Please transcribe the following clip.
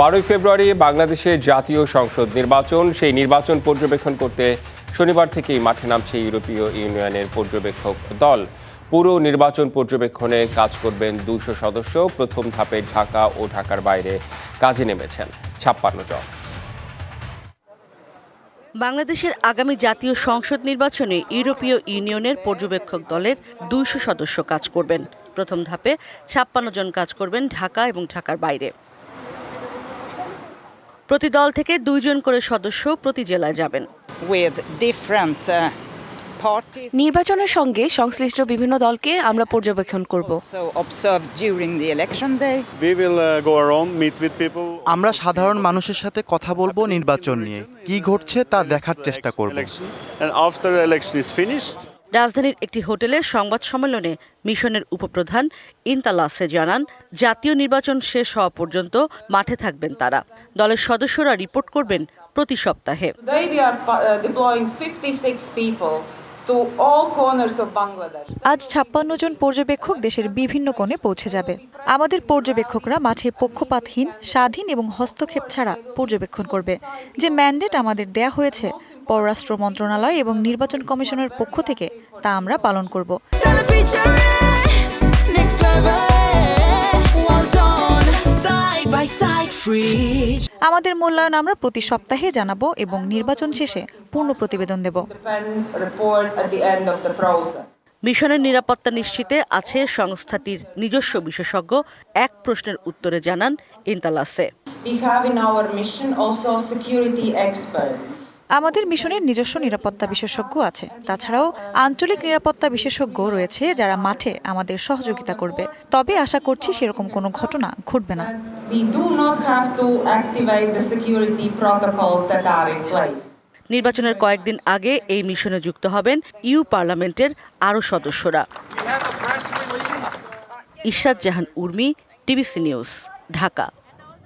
বারোই ফেব্রুয়ারি বাংলাদেশে জাতীয় সংসদ নির্বাচন। সেই নির্বাচন পর্যবেক্ষণ করতে শনিবার থেকেই মাঠে নামছে ইউরোপীয় ইউনিয়নের পর্যবেক্ষক দল। পুরো নির্বাচন পর্যবেক্ষণে কাজ করবেন দুইশো সদস্য। প্রথম ধাপে ঢাকা ও ঢাকার বাইরে কাজে নেমেছেন ছাপ্পান্ন জন। বাংলাদেশের আগামী জাতীয় সংসদ নির্বাচনে ইউরোপীয় ইউনিয়নের পর্যবেক্ষক দলের দুইশো সদস্য কাজ করবেন। প্রথম ধাপে ছাপ্পান্ন জন কাজ করবেন ঢাকা এবং ঢাকার বাইরে। প্রতি দল থেকে দুইজন করে সদস্য প্রতি জেলায় যাবেন with different uh, parties নির্বাচনের সঙ্গে সংশ্লিষ্ট বিভিন্ন দলকে আমরা পর্যবেক্ষণ করব also observed during the election day. We will uh, go around, meet with people. আমরা সাধারণ মানুষের সাথে কথা বলব নির্বাচন নিয়ে কি ঘটছে তা দেখার চেষ্টা করব রাজধানীর একটি হোটেলে সংবাদ সম্মেলনে মিশনের উপপ্রধান ইনতালাসে জানান, জাতীয় নির্বাচন শেষ হওয়া পর্যন্ত মাঠে থাকবেন তারা। দলের সদস্যরা রিপোর্ট করবেন প্রতি সপ্তাহে। Today we are deploying 56 people to all corners of Bangladesh. আজ ছাপ্পান্ন জন পর্যবেক্ষক দেশের বিভিন্ন কোণে পৌঁছে যাবে। আমাদের পর্যবেক্ষকরা মাঠে পক্ষপাতহীন স্বাধীন এবং হস্তক্ষেপ ছাড়া পর্যবেক্ষণ করবে। যে ম্যান্ডেট আমাদের দেয়া হয়েছে পররাষ্ট্র মন্ত্রণালয় এবং নির্বাচন কমিশনের পক্ষ থেকে তা আমরা পালন করব। আমাদের মূল্যায়ন আমরা প্রতি সপ্তাহে জানাব এবং নির্বাচন শেষে পূর্ণ প্রতিবেদন দেব. মিশনের নিরাপত্তা নিশ্চিতে আছে সংস্থাটির নিজস্ব বিশেষজ্ঞ এক প্রশ্নের উত্তরে জানান ইন্তালাসে We have in our mission also security expert. আমাদের মিশনের নিজস্ব নিরাপত্তা বিশেষজ্ঞ আছে। তাছাড়াও আঞ্চলিক নিরাপত্তা বিশেষজ্ঞ রয়েছে যারা মাঠে আমাদের সহযোগিতা করবে। তবে আশা করছি সেরকম কোনো ঘটনা ঘটবে না. নির্বাচনের কয়েকদিন আগে এই মিশনে যুক্ত হবেন ইউ পার্লামেন্টের আরও সদস্যরা। Ishrat Jahan Urmi TBC news Dhaka.